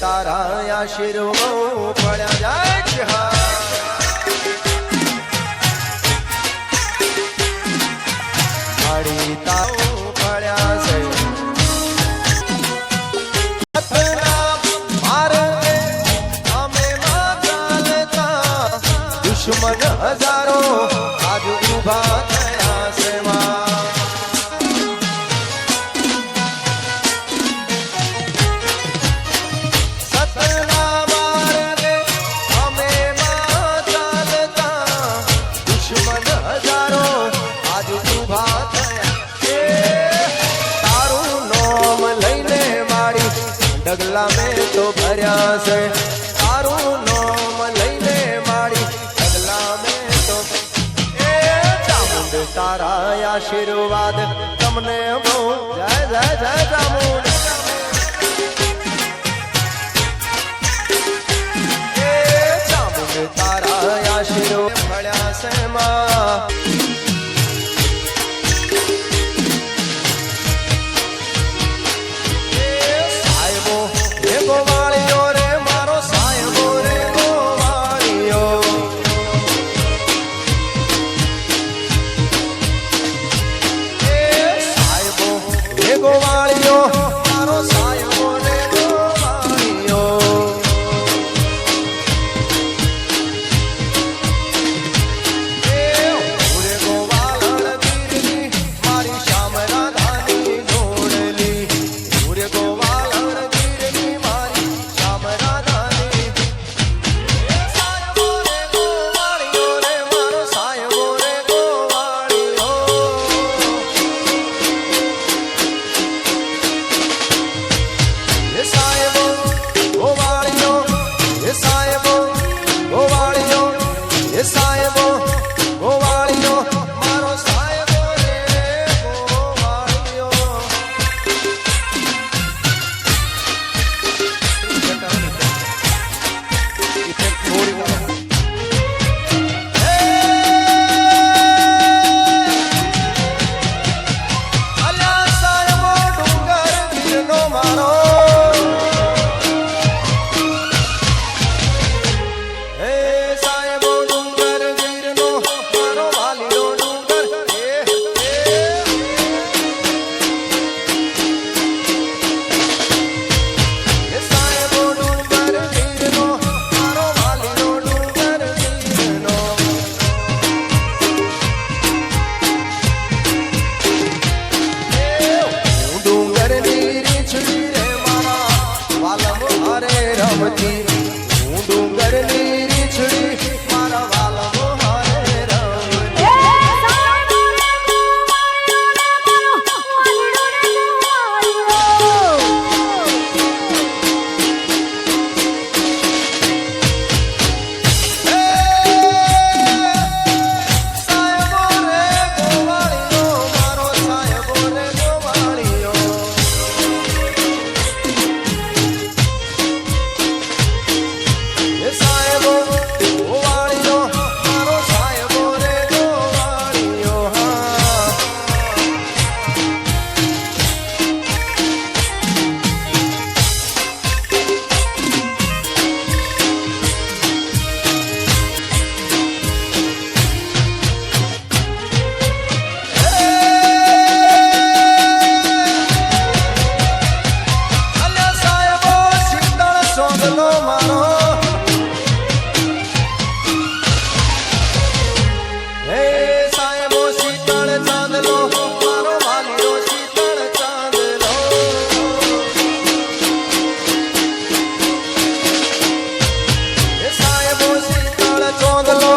તારા આશીર્વાદ પડ્યા જાય. ડગલા મેં તો ભર્યા છે. તારું નામ લઈને મારી ડગલા મેં તો એ ચામુંડ તારા આશીર્વાદ, તમને બહુ જય જય જય ચામુંડ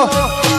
કરો